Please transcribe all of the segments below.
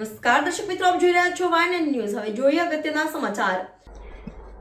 નમસ્કાર, દર્શક મિત્રો, આપ જોઈ રહ્યા છો વાયન ન્યૂઝ. હવે જોઈએ અગત્યના સમાચાર.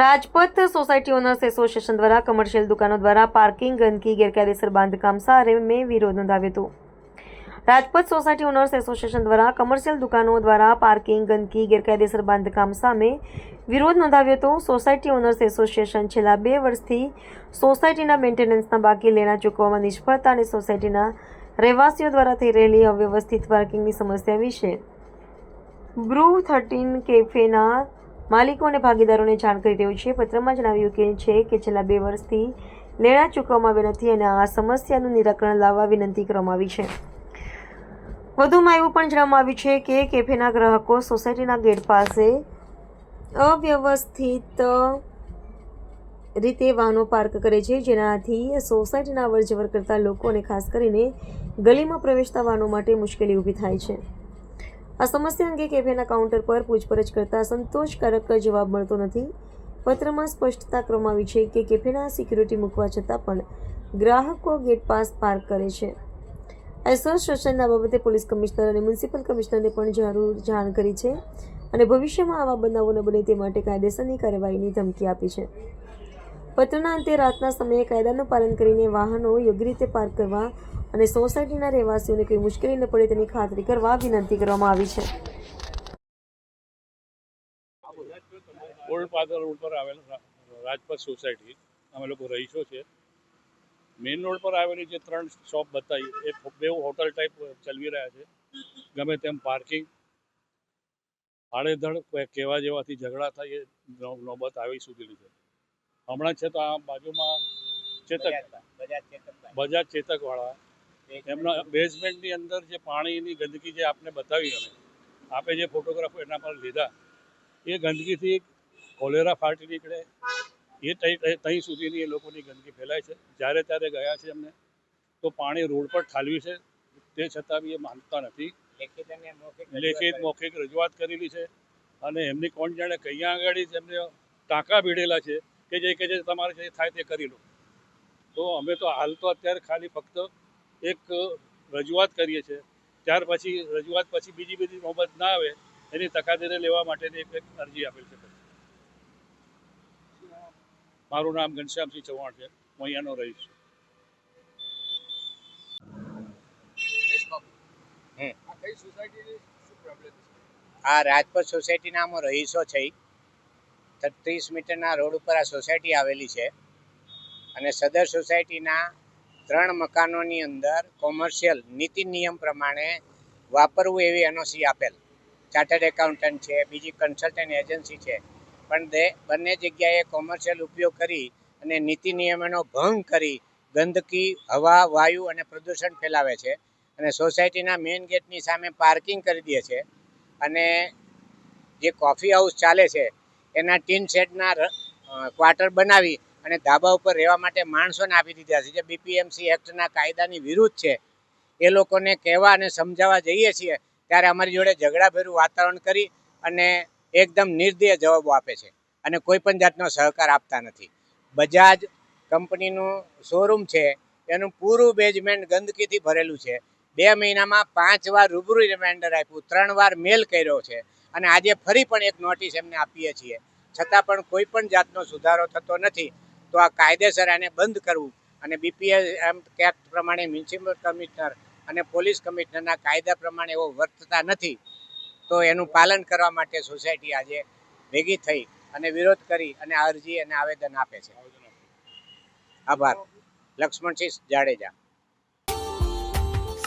રાજપથ સોસાયટી ઓનર્સ એસોસિએશન દ્વારા કમર્શિયલ દુકાનો દ્વારા પાર્કિંગ ગંદકી, ગેરકાયદેસર બાંધકામ સારે મેં વિરોધ નોંધાવ્યો હતો. રાજપથ સોસાયટી ઓનર્સ એસોસિએશન દ્વારા કમર્શિયલ દુકાનો દ્વારા પાર્કિંગ ગંદકી, ગેરકાયદેસર બાંધકામ સામે વિરોધ નોંધાવ્યો હતો. સોસાયટી ઓનર્સ એસોસિએશન છેલ્લા બે વર્ષથી સોસાયટીના મેન્ટેનન્સના બાકી લેણા ચૂકવવામાં નિષ્ફળતા અને સોસાયટીના રહેવાસીઓ દ્વારા થઈ રહેલી અવ્યવસ્થિત પાર્કિંગની સમસ્યા વિશે બ્રુ થર્ટીન કેફેના માલિકો અને ભાગીદારોને જાણ કરી રહ્યું છે. પત્રમાં જણાવ્યું કે છે કે છેલ્લા બે વર્ષથી લેણા ચૂકવવામાં આવ્યા નથી અને આ સમસ્યાનું નિરાકરણ લાવવા વિનંતી કરવામાં આવી છે. વધુમાં એવું પણ જણાવવામાં આવ્યું છે કે કેફેના ગ્રાહકો સોસાયટીના ગેટ પાસે અવ્યવસ્થિત રીતે વાહનો પાર્ક કરે છે. જેનાથી સોસાયટીના અવર જવર કરતા લોકો અને ખાસ કરીને ગલીમાં પ્રવેશતા વાહનો માટે મુશ્કેલી ઊભી થાય છે. આ સમસ્યા અંગે કેફેના કાઉન્ટર પર પૂછપરછ કરતા સંતોષકારક જવાબ મળતો નથી. પત્રમાં સ્પષ્ટતા કરવામાં આવી છે કે કેફેના સિક્યુરિટી મૂકવા છતાં પણ ગ્રાહકો ગેટ પાસ પાર્ક કરે છે. એસોસિએશનના બાબતે પોલીસ કમિશનર અને મ્યુનિસિપલ કમિશનરને પણ જરૂર જાણ કરી છે અને ભવિષ્યમાં આવા બનાવો ન બને તે માટે કાયદેસરની કાર્યવાહીની ધમકી આપી છે. પત્રના અંતે રાતના સમયે કાયદાનું પાલન કરીને વાહનો યોગ્ય રીતે પાર્ક કરવા અને સોસાયટીના રહેવાસીઓને કોઈ મુશ્કેલી ન પડે તેની ખાતરી કરવા વિનંતી કરવામાં આવી છે. ઓલ્ડ પાદર રોડ પર આવેલ રાજપથ સોસાયટી, અમે લોકો રહીશો છે. મેઇન રોડ પર આવેલી જે ત્રણ શોપ બતાવી, એ બે હોટલ ટાઈપ ચલવી રહ્યા છે. ગમે તેમ પાર્કિંગ, આડેધડ કહેવા જેવાથી ઝઘડા થાય એ નોબત આવી સુધીની છે. હમણાં છે તો આ બાજુમાં ચેતક બજાજ ચેતકવાળા. એમના બેઝમેન્ટની અંદર જે પાણીની ગંદકી જે આપને બતાવી અમે આપે જે ફોટોગ્રાફો એના પર લીધા એ ગંદકીથી કોલેરા ફાટી નીકળે. એ ત્યાં સુધીની એ લોકોની ગંદકી ફેલાય છે. જ્યારે ત્યારે ગયા છે એમને તો પાણી રોડ પર ઠાલવી છે. તે છતાં બી એ માનતા નથી. લેખિત મૌખિક રજૂઆત કરેલી છે. અને એમની કોણ જાણે કૈયા આગળ જ એમને ટાંકા ભીડેલા છે. કે જે કે જે તમારે જે થાય તે કરી લો. તો અમે તો હાલ તો અત્યારે ખાલી ફક્ત એક રજૂઆત કરીએ છીએ. ત્યાર પછી રજૂઆત પછી બીજી બધી નોબત ના આવે એની તકાદરી લેવા માટેની એક અરજી આપેલ છે. મારું નામ ઘનશ્યામસિંહ ચૌહાણ છે. હું અહીંયાનો રહીશ. છું આ રાજપત સોસાયટીના આમાં રહીશો છે ત્રીસ મીટરના રોડ ઉપર આ સોસાયટી આવેલી છે. અને સદર સોસાયટીના ત્રણ મકાનોની અંદર કોમર્શિયલ નીતિ નિયમ પ્રમાણે વાપરવું એવી એનઓસી આપેલ. ચાર્ટર્ડ એકાઉન્ટન્ટ છે, બીજી કન્સલ્ટન્ટ એજન્સી છે. પણ તે બંને જગ્યાએ કોમર્શિયલ ઉપયોગ કરી અને નીતિ નિયમોનો ભંગ કરી ગંદકી, હવા, વાયુ અને પ્રદૂષણ ફેલાવે છે. અને સોસાયટીના મેઇન ગેટની સામે પાર્કિંગ કરી દે છે. અને જે કોફી હાઉસ ચાલે છે એના ટીન શેડના ક્વાર્ટર બનાવી અને ધાબા ઉપર રહેવા માટે માણસોને આપી દીધા છે. જે બીપીએમસી એક્ટના કાયદાની વિરુદ્ધ છે. એ લોકોને કહેવા અને સમજાવવા જઈએ છીએ, ત્યારે અમારી જોડે ઝઘડાભેરું વાતાવરણ કરી અને એકદમ નિર્દય જવાબો આપે છે અને કોઈ પણ જાતનો સહકાર આપતા નથી. બજાજ કંપનીનું શોરૂમ છે, એનું પૂરું બેઝમેન્ટ ગંદકીથી ભરેલું છે. બે મહિનામાં પાંચ વાર રૂબરૂ રિમાઇન્ડર આપ્યું. ત્રણ વાર મેલ કર્યો છે. અને આજે ફરી પણ એક નોટિસ એમને આપીએ છીએ. છતાં પણ કોઈ પણ જાતનો સુધારો થતો નથી. તો આ કાયદેસર આને બંધ કરવું અને બીપીએસ એમ એક્ટ પ્રમાણે મ્યુનિસિપલ કમિશનર અને પોલીસ કમિશનરના કાયદા પ્રમાણે એવો વર્તતા નથી. તો એનું પાલન કરવા માટે સોસાયટી આજે ભેગી થઈ અને વિરોધ કરી અને અરજી અને આવેદન આપે છે. આભાર. લક્ષ્મણસિંહ જાડેજા.